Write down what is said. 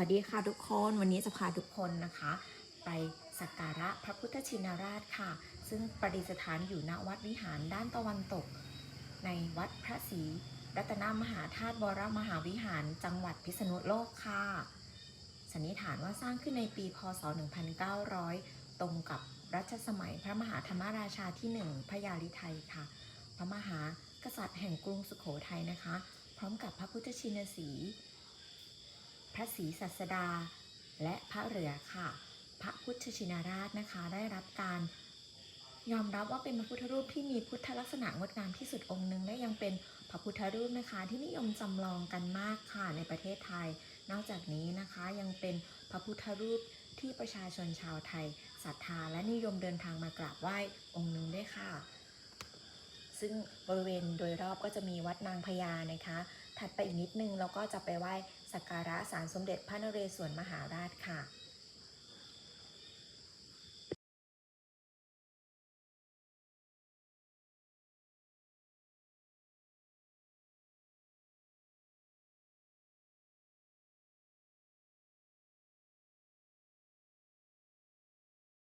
วัสดีค่ะทุกคนวันนี้จะพาทุกคนนะคะ ไปสักการะพระพุทธชินราชค่ะ ซึ่งประดิษฐานอยู่ณวัดวิหารด้านตะวันตก ในวัดพระศรีรัตนมหาธาตุวรมหาวิหารจังหวัดพิษณุโลกค่ะสันนิษฐานว่าสร้างขึ้นในปีพศ 1900 ตรงกับรัชสมัยพระมหาธรรมราชาที่หนึ่งพระยาลิไทยค่ะ พระมหากษัตริย์แห่งกรุงสุโขทัยนะคะ พร้อมกับพระพุทธชินสีห์ พระศรีสัสดา และพระเหลือค่ะ พระพุทธชินราชนะคะได้รับการยอมรับว่าเป็นพระพุทธรูปที่มีพุทธลักษณะงดงามที่สุดองค์หนึ่งและยังเป็นพระพุทธรูปนะคะที่นิยมจำลองกันมากค่ะในประเทศไทย นอกจากนี้นะคะยังเป็นพระพุทธรูปที่ประชาชนชาวไทยศรัทธาและนิยมเดินทางมากราบไหว้องค์หนึ่งด้วยค่ะ ซึ่งบริเวณโดยรอบก็จะมีวัดนางพญานะคะ ถัดไปอีกนิดนึงเราก็จะไปไหว้สักการะศาลสมเด็จพระนเรศวรมหาราชค่ะ